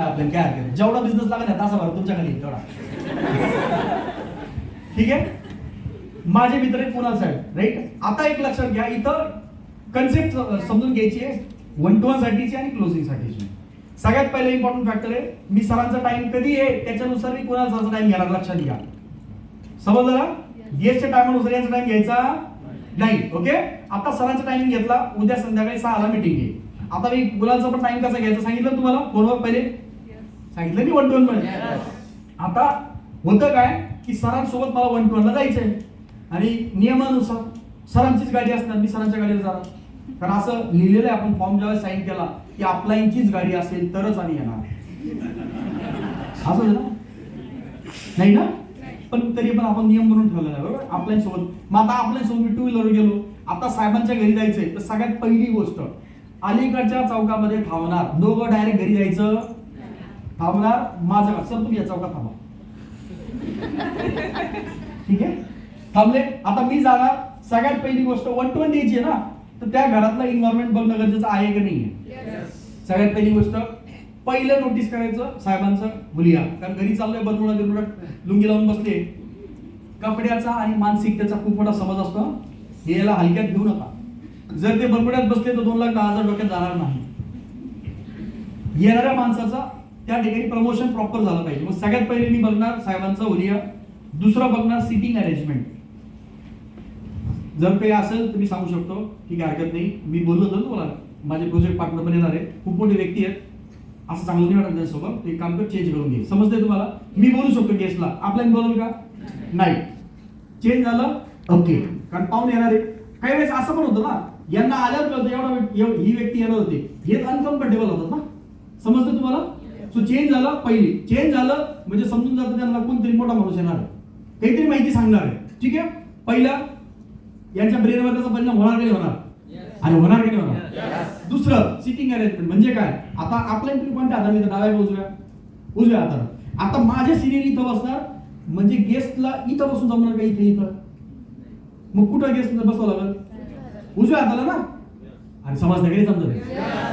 आपल्याला काय हरकत जेवढा बिझनेस लागेल ना तासाभर तुमच्याकडे तेवढा. ठीक आहे? माझे मित्र आहेत कुणाल साहेब. राईट आता एक लक्षात घ्या इथं कन्सेप्ट समजून घ्यायची आहे. वन टू वन साठीची आणि क्लोजिंग साठीची. सगळ्यात पहिले इम्पॉर्टंट फॅक्टर आहे मी सरांचा टाइम कधी आहे त्याच्यानुसार मी कुणाल सरांचा टाइम घेणार लक्षात घ्या. समजलं ना? गेस्टच्या टायमानुसार यांचा टाइम घ्यायचा नाही ओके आता सरांचा टायमिंग घेतला उद्या संध्याकाळी सहाला मीटिंग आहे. आता मी मुलांचा पण टाइम कसा घ्यायचा सांगितलं तुम्हाला? फोनवर पहिले. सांगितलं की वन टू वनमध्ये. आता होतं काय की सरांसोबत मला वन टू वनला जायचंय. आणि नियमानुसार सरांचीच गाडी असणार मी सरांच्या गाडीवर जाणार. कारण असं लिहिलेलं आहे आपण फॉर्म ज्यावेळेस साईन केला की आपलाईंचीच गाडी असेल तरच आम्ही येणार. असं नाही ना? पण तरी पण आपण नियम म्हणून ठेवलेला आहे बरोबर? आपल्यासोबत मग आता आपल्यासोबत मी टू व्हीलर गेलो. आता साहेबांच्या घरी जायचंय. तर सगळ्यात पहिली गोष्ट अलीकडच्या चौकामध्ये थांबणार दोघं डायरेक्ट घरी जायचं. थांबणार माझं का सर तुम्ही या चौकात थांबा. ठीक आहे? थांबले. आता मी जाणार. सगळ्यात पहिली गोष्ट वन टू वन द्यायची आहे ना तर त्या घरातलं एन्व्हायरमेंट बघणं गरजेचं आहे का नाही आहे सगळ्यात पहिली गोष्ट पहिलं नोटीस करायचं साहेबांचं मुलिया कारण घरी चाललोय बरमुडा बिरमुडा लुंगी लावून बसले. कपड्याचा आणि मानसिकतेचा खूप मोठा समज असतो. हे याला हलक्यात घेऊ नका. जर ते बरमुड्यात बसले तर दोन लाख दहा हजार डोक्यात जाणार नाही. येणाऱ्या माणसाचा त्या ठिकाणी प्रमोशन प्रॉपर झालं पाहिजे. मग सगळ्यात पहिले मी बघणार साहेबांचा उलिया दुसरं बघणार सिटिंग अरेंजमेंट जर काही असेल तर मी सांगू शकतो ठीक आहे हरकत नाही. मी बोललो होतो ना तुम्हाला माझे प्रोजेक्ट पार्टनर पण येणार आहे खूप मोठी व्यक्ती आहेत. असं चांगलं नाही वाटत त्यांच्यासोबत. एक काम कर चेंज करून घे समजतंय तुम्हाला? मी बोलू शकतो गेस्टला आपल्याला बोलवलं का? नाही. चेंज झालं? ओके. कारण पाहून येणार आहे काही वेळेस असं पण होतं ना यांना आल्यावर कळतं एवढा ही व्यक्ती येणार होती. हेच अनकम्फर्टेबल होतात ना. समजतं तुम्हाला? सो चेंज झालं पहिली. चेंज झालं म्हणजे समजून जातं त्यांना कोणतरी मोठा माणूस येणार आहे. काहीतरी माहिती सांगणार आहे. ठीक आहे? पहिला यांच्या ब्रेनवर त्याचा परिणाम होणार की नाही होणार? आणि होणार की नाही होणार. दुसरं सिटिंग अरेंजमेंट म्हणजे काय? आता आपल्या तुम्ही कोणत्या हाताने डाव्या उजव्या? उजव्या हाताने आता माझे सिनियर इथं बसणार म्हणजे गेस्टला इथं बसून जमणार का इथे इथं? मग कुठं गेस्ट बसावं लागेल? उजव्या हाताला ना? आणि समजतं घरी समजत.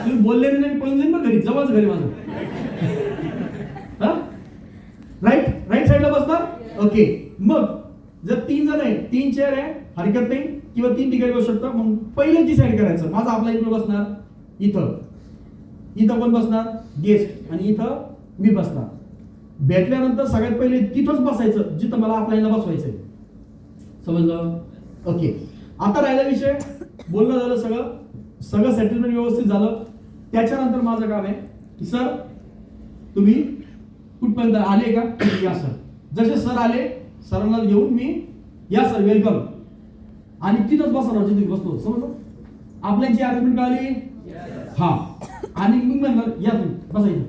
तुम्ही बोलले नाही पळून जाईन बरं घरी? जवळच घरी माझं राईट राईट साईडला बसणार ओके मग जर तीन जण आहे तीन चेअर आहे हरकत नाही किंवा तीन ठिकाणी बसू शकतो मग पहिलं डिसाईड करायचं माझा आपला इकडे बसणार इथं. इथं कोण बसणार? गेस्ट आणि इथं मी बसणार. भेटल्यानंतर सगळ्यात पहिले तिथंच बसायचं जिथं मला आपल्याला बसवायचंय. समजलं? ओके आता राहिला विषय. बोलणं झालं सगळं. सगळं सेटलमेंट व्यवस्थित झालं. त्याच्यानंतर माझं काम आहे की सर तुम्ही कुठपर्यंत आले का? या सर जसे सर आले सरांना घेऊन मी या सर वेलकम आणि तिथंच बसणार जिथे बसलो. समजलं? आपल्याची अरेंजमेंट कळाली? हा. आणि मी म्हणणार या तुम्ही बसा इथं.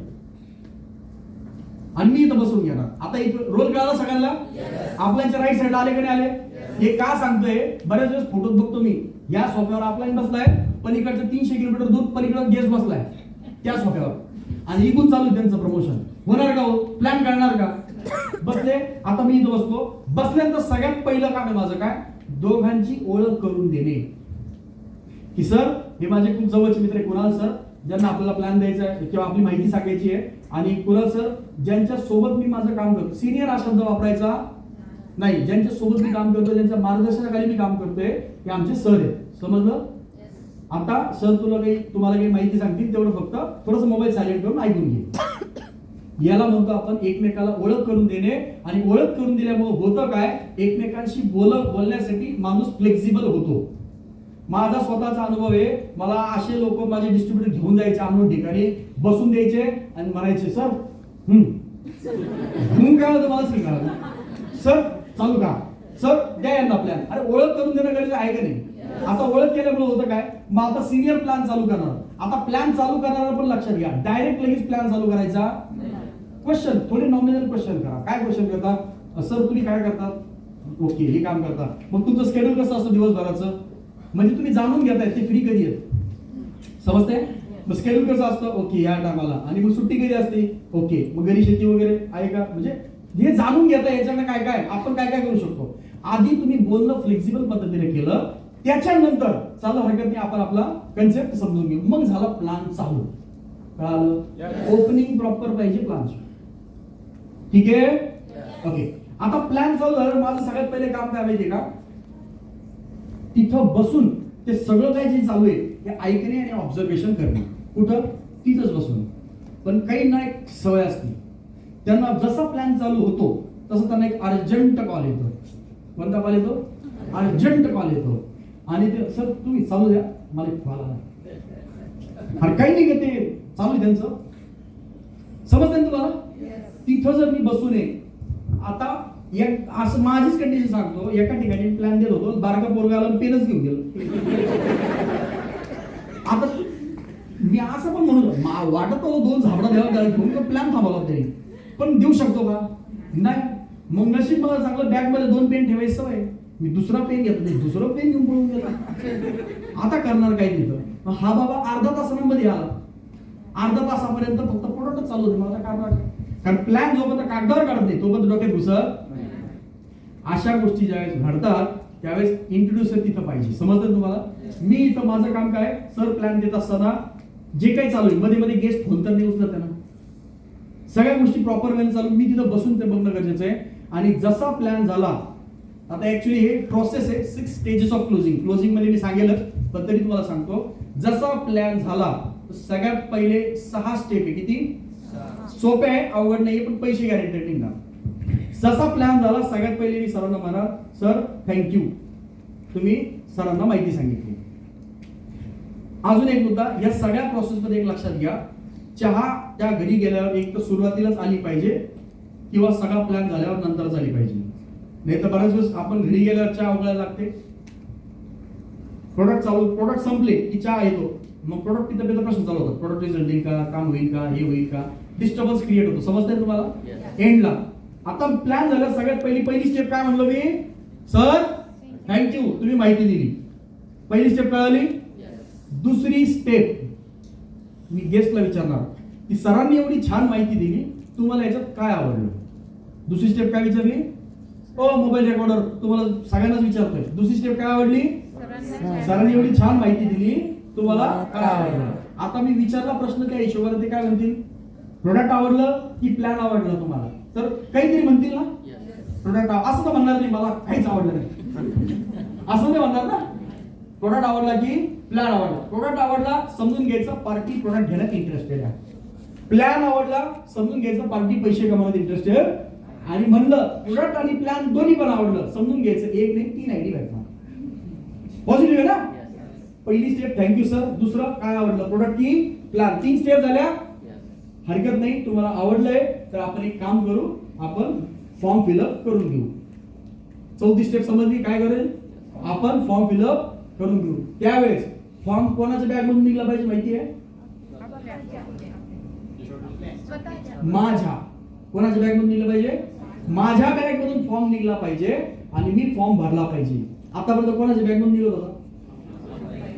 आणि मी इथं बसून घेणार. आता इथं रोल कळाला सगळ्यांना? आपल्याच्या राईट साईडला आले का नाही आले? हे का सांगतोय? बऱ्याच वेळेस फोटोत बघतो मी. या सोफ्यावर आपला बसलाय पलीकडचं तीनशे किलोमीटर दूर पलीकडे गेस्ट बसलाय. त्या सोफ्यावर आणि इकून चालू आहे त्यांचं प्रमोशन होणार का हो? प्लॅन करणार का? बसले. आता मी इथं बसतो. बसल्यानंतर सगळ्यात पहिलं काम आहे माझं काय? दोघांची ओळख करून देणे. की सर हे माझे खूप जवळचे मित्र आहे कुणाल सर ज्यांना आपल्याला प्लॅन द्यायचा आहे किंवा आपली माहिती सांगायची आहे. आणि कुणाल सर ज्यांच्या सोबत मी माझं काम करतो. सिनियर हा शब्द वापरायचा नाही. ज्यांच्या सोबत मी काम करतो ज्यांच्या मार्गदर्शनाखाली मी काम करतोय ते आमचे सर आहेत. समजलं? आता सर तुला काही तुम्हाला काही माहिती सांगतील तेवढं फक्त थोडस मोबाईल सायलेंट करून ऐकून घे. याला म्हणतो आपण एकमेकाला ओळख करून देणे. आणि ओळख करून दिल्यामुळे होतं काय? एकमेकांशी बोल बोलण्यासाठी माणूस फ्लेक्झिबल होतो. माझा स्वतःचा अनुभव आहे. मला असे लोक माझे डिस्ट्रीब्युटर घेऊन जायचे आणून ठिकाणी बसून द्यायचे आणि म्हणायचे सर हम्म. हम्म काय होतं मला सांगा सर चालू का सर द्या यांना प्लॅन अरे ओळख करून देणं गरजेचं आहे का नाही? आता ओळख केल्यामुळे होतं काय? मग आता सिनियर प्लॅन चालू करणार. आता प्लॅन चालू करणार पण लक्षात घ्या. डायरेक्ट लगेच प्लॅन चालू करायचा. क्वेश्चन थोडे नॉमिनल क्वेश्चन करा. काय क्वेश्चन करता? सर तुम्ही काय करतात ओके हे काम करता. मग तुमचं स्केड्यूल कसं असतं दिवसभराचं? म्हणजे तुम्ही जाणून घेताय ते फ्री कधी आहेत? समजते मग स्केड्यूल कसं असतं? ओके या टायमाला आणि मग सुट्टी कधी असते? ओके मग घरी शेती वगैरे आहे का? म्हणजे हे जाणून घेता याच्याकडे काय काय? आपण काय काय करू शकतो? आधी तुम्ही बोलणं फ्लेक्झिबल पद्धतीने केलं. त्याच्यानंतर चालू हरकत नाही आपण आपला कन्सेप्ट समजून घेऊ. मग झाला प्लॅन चालू. कळालं? ओपनिंग प्रॉपर पाहिजे प्लान ठीक आहे? ओके आता प्लॅन चालू झालं. माझं सगळ्यात पहिले काम काय माहितीये का? तिथं बसून ते सगळं काय जे चालू आहे ते ऐकणे आणि ऑब्झर्वेशन करणे. कुठं? तिथंच बसून. पण काही ना एक सवय असते. त्यांना जसा प्लॅन चालू होतो तसं त्यांना एक अर्जंट कॉल येतो. कोणता कॉल येतो? अर्जंट कॉल येतो. आणि ते सर तुम्ही चालू द्या. मला कॉल आला. अरे काही नाही का ते? चालू आहे त्यांचं? समजतं तुम्हाला? तिथं जर मी बसू नये आता एक असं माझीच कंडिशन सांगतो एका ठिकाणी प्लॅन देत होतो बारका पोरगा आला पेनच घेऊन गेलो. आता मी असं पण म्हणू वाटत होतो दोन झाबडा द्यावा त्याला प्लॅन थांबवला तरी. पण देऊ शकतो का? नाही. मग नशीब मला चांगलं बॅगमध्ये दोन पेन ठेवायची सवय. मी दुसरा पेन घेत नाही म्हणजे दुसरं पेन घेऊन पळून गेला. आता करणार काय तिथं? मग हा बाबा अर्धा तासामध्ये आला. अर्धा तासापर्यंत फक्त प्रोडक्ट चालू होते मला करणार काय? कारण प्लॅन जोपर्यंत कागदावर काढत नाही तोपर्यंत डोक्यात घुसत अशा गोष्टी ज्यावेळेस घडतात त्यावेळेस इंट्रोड्युसर तिथं पाहिजे. समजतं तुम्हाला? मी इथं माझं काम काय? सर प्लॅन देत असताना जे काही चालू आहे मध्ये मध्ये गेस्ट फोन तर नाही उचलत आहे ना सगळ्या गोष्टी प्रॉपर वेने चालू. मी तिथं बसून ते बघणं गरजेचं आहे. आणि जसा प्लॅन झाला आता ऍक्च्युली हे प्रोसेस आहे सिक्स स्टेजेस ऑफ क्लोजिंग क्लोजिंगमध्ये मी सांगेलच पण तरी तुम्हाला सांगतो. जसा प्लॅन झाला सगळ्यात पहिले सहा स्टेप आहे. किती? सोपे आहे अवघड नाही पण पैसे गॅरेंटेड निघणार. जसा प्लॅन झाला सगळ्यात पहिले मी सरांना म्हणा सर थँक्यू तुम्ही सरांना माहिती सांगितली. अजून एक मुद्दा या सगळ्या प्रोसेस मध्ये एक लक्षात घ्या. चहा त्या घरी गेल्यावर एक तर सुरुवातीलाच आली पाहिजे किंवा सगळा प्लॅन झाल्यावर नंतरच आली पाहिजे. नाही तर बऱ्याच वेळेस आपण घरी गेल्यावर चहा उघडायला लागते. प्रोडक्ट चालू प्रोडक्ट संपले की चहा येतो. मग प्रोडक्ट तिथं तिथं प्रश्न चालू होतात प्रोडक्ट रिझल्ट येईल का? काम होईल का? हे होईल का? डिस्टर्बन्स क्रिएट होतो समजतंय तुम्हाला? एंडला आता प्लॅन झालं. सगळ्यात पहिली पहिली स्टेप काय म्हणलो मी? सर थँक्यू तुम्ही माहिती दिली. पहिली स्टेप कळाली दुसरी स्टेप मी गेस्टला विचारणार. की सरांनी एवढी छान माहिती दिली तुम्हाला याच्यात काय आवडलं? दुसरी स्टेप काय विचारली? ओ मोबाईल रेकॉर्डर तुम्हाला सगळ्यांनाच विचारतोय. दुसरी स्टेप काय आवडली? सरांनी एवढी छान माहिती दिली. तुम्हाला काय आवडलं? आता मी विचारला प्रश्न त्या हिशोबाने ते काय म्हणतील? प्रोडक्ट आवडलं की प्लॅन आवडला तुम्हाला? तर काहीतरी म्हणतील ना? प्रोडक्ट असं तर म्हणणार नाही मला काहीच आवडलं नाही. असं नाही म्हणणार ना? प्रोडक्ट आवडला की प्लॅन आवडला. प्रोडक्ट आवडला समजून घ्यायचा पार्टी प्रोडक्ट घेण्यात इंटरेस्टेड आहे. प्लॅन आवडला समजून घ्यायचं पार्टी पैसे कमवण्यात इंटरेस्टेड आणि म्हणलं प्रोडक्ट आणि प्लॅन दोन्ही पण आवडलं समजून घ्यायचं. एक नाही तीन आयडी भेटणार. पॉझिटिव्ह आहे ना? पहिली स्टेप थँक्यू सर दुसरं काय आवडलं? प्रोडक्ट की प्लॅन तीन स्टेप झाल्या. हरकत नाही. तुम्हाला आवडलंय तर आपण एक काम करू. आपण फॉर्म फिलअप करून घेऊ. चौथी स्टेप समजली? काय करेल? आपण फॉर्म फिलअप करून घेऊ. त्यावेळेस फॉर्म कोणाच्या बॅग मधून निघला पाहिजे माहिती आहे? माझ्या. कोणाच्या बॅग मधून निघलं पाहिजे? माझ्या बॅग मधून फॉर्म निघला पाहिजे आणि मी फॉर्म भरला पाहिजे. आतापर्यंत कोणाच्या बॅग मधून निघत होता?